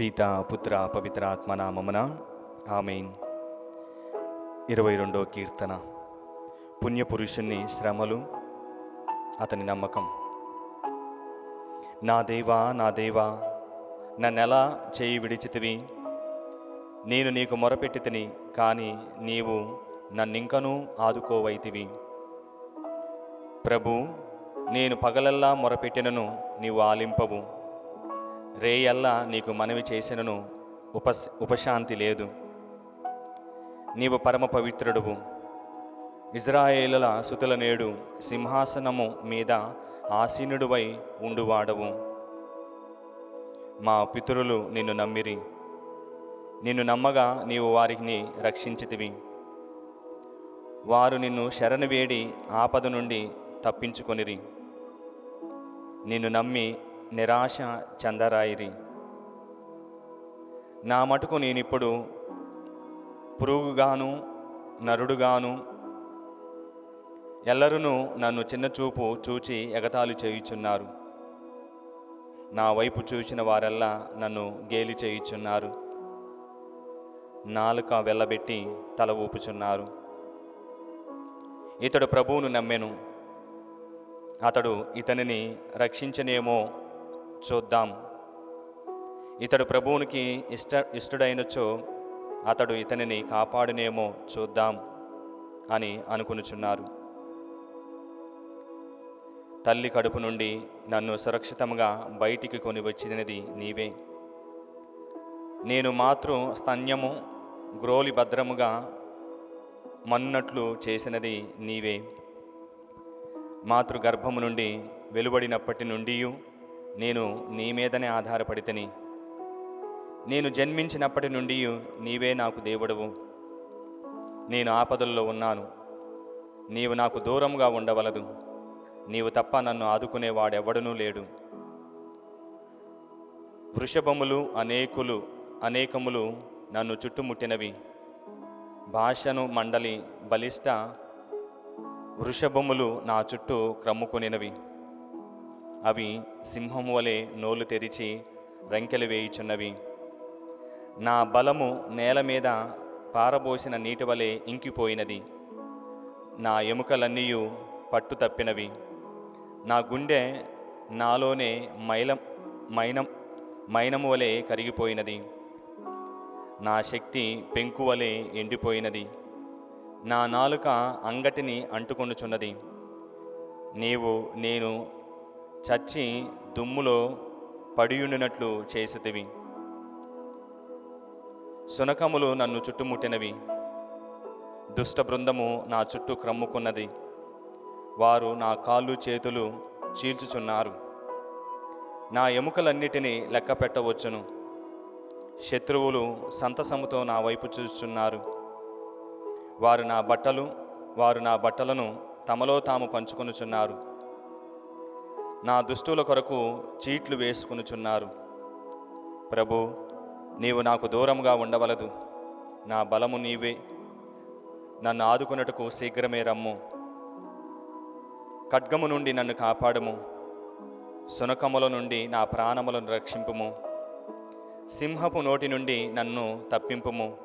పిత పుత్ర పవిత్ర ఆత్మనామమున ఆమెన్. ఇరవై రెండో కీర్తన. పుణ్యపురుషుణ్ణి శ్రమలు అతని నమ్మకం. నా దేవా నా దేవా నన్నెలా చేయి విడిచితివి నేను నీకు మొరపెట్టి తిని కానీ నీవు నన్నింకనూ ఆదుకోవైతివి ప్రభు నేను పగలల్లా మొరపెట్టినను నీవు ఆలింపవు. రేయల్లా నీకు మనవి చేసినను ఉప ఉపశాంతి లేదు. నీవు పరమ పవిత్రుడువు. ఇజ్రాయేలుల సుతుల నేడు సింహాసనము మీద ఆసీనుడువై ఉండువాడవు. మా పితరులు నిన్ను నమ్మిరి. నిన్ను నమ్మగా నీవు వారిని రక్షించితివి. వారు నిన్ను శరణు వేడి ఆపద నుండి తప్పించుకొనిరి. నిన్ను నమ్మి నిరాశ చెందరాయిరి. నా మటుకు నేనిప్పుడు పురుగుగాను నరుడుగాను ఎల్లరునూ నన్ను చిన్నచూపు చూచి ఎగతాళి చేయుచున్నారు. నా వైపు చూసిన వారెల్లా నన్ను గేలి చేయుచున్నారు. నాలుక వెళ్ళబెట్టి తల ఊపుచున్నారు. ఇతడు ప్రభువును నమ్మెను. అతడు ఇతనిని రక్షించనేమో చూద్దాం. ఇతడు ప్రభువునికి ఇష్ట ఇష్టడైనచో అతడు ఇతనిని కాపాడునేమో చూద్దాం అని అనుకునుచున్నారు. తల్లి కడుపు నుండి నన్ను సురక్షితంగా బయటికి కొని వచ్చినది నీవే. నేను మాతృ స్తన్యము గ్రోలి భద్రముగా మన్నట్లు చేసినది నీవే. మాతృ గర్భము నుండి వెలువడినప్పటి నుండియూ నేను నీ మీదనే ఆధారపడితని నేను జన్మించినప్పటి నుండి నీవే నాకు దేవుడవు. నేను ఆపదల్లో ఉన్నాను. నీవు నాకు దూరంగా ఉండవలదు. నీవు తప్ప నన్ను ఆదుకునేవాడెవడనూ లేడు. వృషభములు అనేకులు అనేకములు నన్ను చుట్టుముట్టినవి. భాషను మండలి బలిష్ట వృషభములు నా చుట్టూ క్రమ్ముకునినవి. అవి సింహము వలె నోలు తెరిచి రంకెలు వేయుచున్నవి. నా బలము నేల మీద పారబోసిన నీటి వలె ఇంకిపోయినది. నా ఎముకలన్నీ పట్టు తప్పినవి. నా గుండె నాలోనే మైల మైనం మైనము వలె కరిగిపోయినది. నా శక్తి పెంకు వలె ఎండిపోయినది. నా నాలుక అంగటిని అంటుకొనుచున్నది. నీవు నేను చచ్చి దుమ్ములో పడియుండినట్లు చేసేదివి సునకములు నన్ను చుట్టుముట్టినవి. దుష్ట బృందము నా చుట్టూ క్రమ్ముకున్నది. వారు నా కాళ్ళు చేతులు చీల్చుచున్నారు. నా ఎముకలన్నిటినీ లెక్క పెట్టవచ్చును శత్రువులు సంతసముతో నా వైపు చూస్తున్నారు. వారు నా బట్టలు వారు నా బట్టలను తమలో తాము పంచుకొనుచున్నారు. నా దుష్టుల కొరకు చీట్లు వేసుకునిచున్నారు. ప్రభు నీవు నాకు దూరంగా ఉండవలదు. నా బలము నీవే. నన్ను ఆదుకున్నట్టుకు శీఘ్రమే రమ్ము. ఖడ్గము నుండి నన్ను కాపాడము. సునకముల నుండి నా ప్రాణములను రక్షింపుము. సింహపు నోటి నుండి నన్ను తప్పింపుము.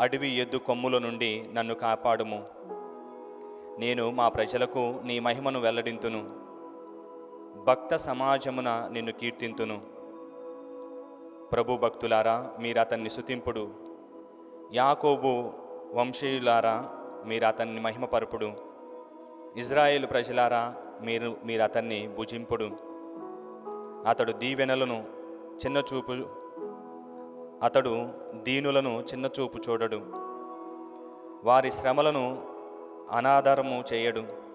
అడవి ఎద్దు కొమ్ముల నుండి నన్ను కాపాడుము. నేను మా ప్రజలకు నీ మహిమను వెల్లడింతును. భక్త సమాజమున నిన్ను కీర్తింతును. ప్రభు భక్తులారా మీరు అతన్ని సుతింపుడు యాకోబు వంశీయులారా మీరు అతన్ని మహిమపరుపుడు. ఇజ్రాయేల్ ప్రజలారా మీరు మీరు అతన్ని భుజింపుడు. అతడు దీవెనలను చిన్నచూపు అతడు దీనులను చిన్నచూపు చూడడు. వారి శ్రమలను అనాదరము చేయడు.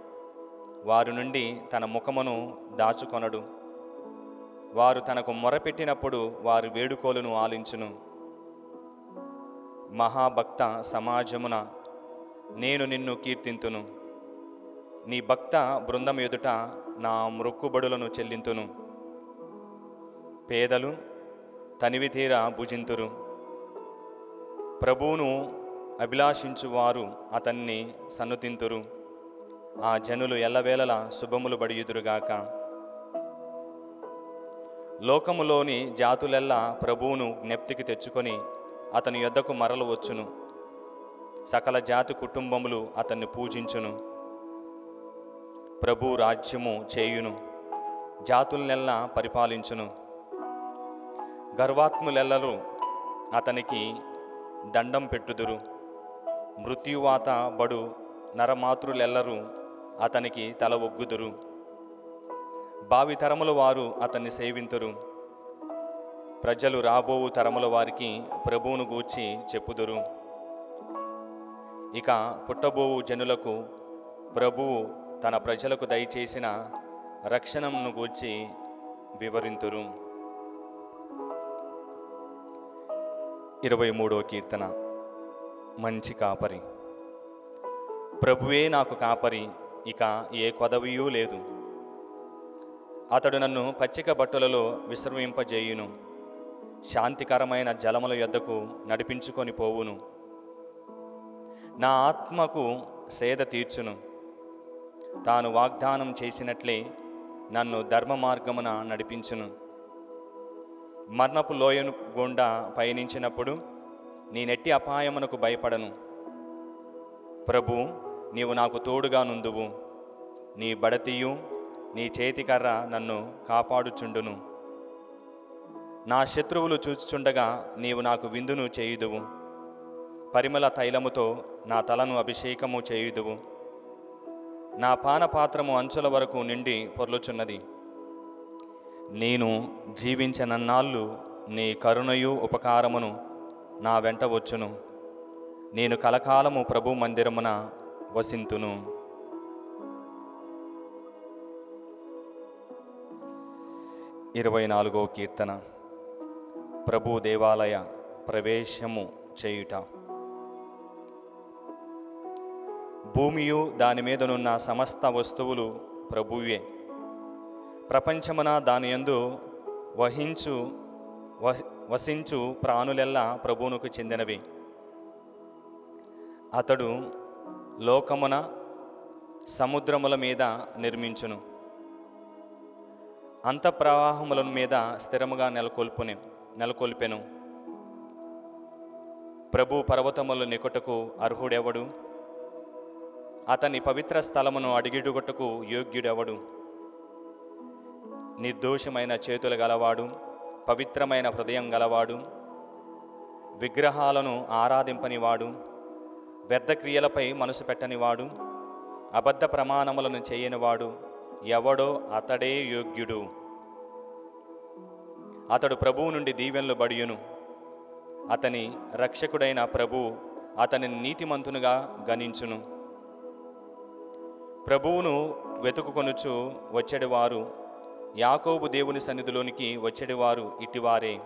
వారి నుండి తన ముఖమును దాచుకొనడు. వారు తనకు మొరపెట్టినప్పుడు వారి వేడుకోలను ఆలించును. మహాభక్త సమాజమున నేను నిన్ను కీర్తింతును. నీ భక్త బృందం ఎదుట నా మృక్కుబడులను చెల్లింతును. పేదలు తనివి తీర భుజింతురు. ప్రభువును అభిలాషించువారు అతన్ని సన్నుతింతురు. ఆ జనులు ఎల్లవేళల శుభములు బడియుదురుగాక. లోకములోని జాతులెల్లా ప్రభువును జ్ఞప్తికి తెచ్చుకొని అతని యొద్దకు మరలు వచ్చును. సకల జాతి కుటుంబములు అతన్ని పూజించును. ప్రభు రాజ్యము చేయును. జాతులనెల్లా పరిపాలించును. గర్వాత్ములెల్లరు అతనికి దండం పెట్టుదురు. మృత్యువాత బడు నరమాతృలెల్లరూ అతనికి తల ఒగ్గుదురు. భావితరముల వారు అతన్ని సేవింతురు. ప్రజలు రాబోవు తరముల వారికి ప్రభువును గూర్చి చెప్పుదురు. ఇక పుట్టబోవు జనులకు ప్రభువు తన ప్రజలకు దయచేసిన రక్షణను గూర్చి వివరింతురు. ఇరవై మూడో కీర్తన. మంచి కాపరి. ప్రభువే నాకు కాపరి ఇక ఏ కొదవియూ లేదు. అతడు నన్ను పచ్చిక బట్టలలో విశ్రమింపజేయును. శాంతికరమైన జలముల యొద్దకు నడిపించుకొని పోవును. నా ఆత్మకు సేద తీర్చును. తాను వాగ్దానం చేసినట్లే నన్ను ధర్మ మార్గమున నడిపించును. మరణపు లోయను గుండా పయనించినప్పుడు నీ నెట్టి అపాయమునకు భయపడను. ప్రభు నీవు నాకు తోడుగా నుందువు. నీ బడతీయు నీ చేతికర్ర నన్ను కాపాడుచుండును. నా శత్రువులు చూచుచుండగా నీవు నాకు విందును చేయుదువు. పరిమళ తైలముతో నా తలను అభిషేకము చేయుదువు. నా పానపాత్రము అంచుల వరకు నిండి పొర్లుచున్నది. నేను జీవించనన్నాళ్ళు నీ కరుణయు ఉపకారమును నా వెంట వచ్చును. నేను కలకాలము ప్రభు మందిరమున వసింతును. ఇరవై నాలుగో కీర్తన. ప్రభు దేవాలయ ప్రవేశము చేయుట. భూమియు దాని మీదనున్న సమస్త వస్తువులు ప్రభువే. ప్రపంచమున దాని యందు వహించు వ- వసించు ప్రాణులెల్లా ప్రభువునకు చెందినవి. అతడు లోకమున సముద్రముల మీద నిర్మించును. అంత ప్రవాహముల మీద స్థిరముగా నెలకొల్పుని నెలకొల్పెను. ప్రభు పర్వతముల నికటకు అర్హుడెవడు? అతని పవిత్ర స్థలమును అడిగిడుగొట్టుకు యోగ్యుడెవడు? నిర్దోషమైన చేతులు గలవాడు పవిత్రమైన హృదయం గలవాడు విగ్రహాలను ఆరాధింపనివాడు వ్యర్థ క్రియలపై మనసు పెట్టనివాడు అబద్ధ ప్రమాణములను చేయనివాడు ఎవడో అతడే యోగ్యుడు. అతడు ప్రభువు నుండి దీవెనలు బడియును. అతని రక్షకుడైన ప్రభు అతని నీతిమంతునిగా గణించును. ప్రభువును వెతుకుకొనుచు వచ్చేడివారు యాకోబు దేవుని సన్నిధిలోనికి వచ్చేడివారు ఇటివారే.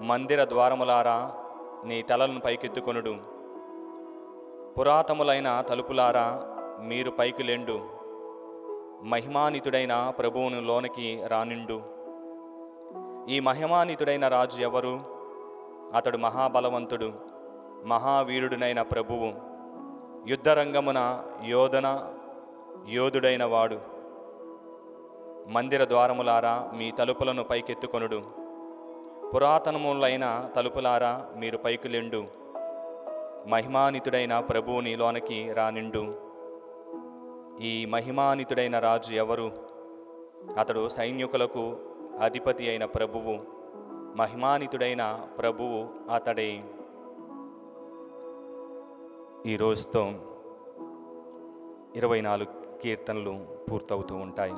మందిర ద్వారములారా నీ తలలను పైకెత్తుకొనుడు. పురాతములైన తలుపులారా మీరు పైకి లెండు మహిమానితుడైన ప్రభువును లోనికి రానిండు. ఈ మహిమానితుడైన రాజు ఎవరు? అతడు మహాబలవంతుడు మహావీరుడునైన ప్రభువు. యుద్ధరంగమున యోధన యోధుడైన వాడు. మందిర ద్వారములారా మీ తలుపులను పైకెత్తుకొనుడు. పురాతనములైన తలుపులారా మీరు పైకి లెండు. మహిమానితుడైన ప్రభువుని లోనికి రానిండు. ఈ మహిమానితుడైన రాజు ఎవరు? అతడు సైనికులకు అధిపతి అయిన ప్రభువు. మహిమానితుడైన ప్రభువు అతడే. ఈ రోజుతో ఇరవై నాలుగు కీర్తనలు పూర్తవుతూ ఉంటాయి.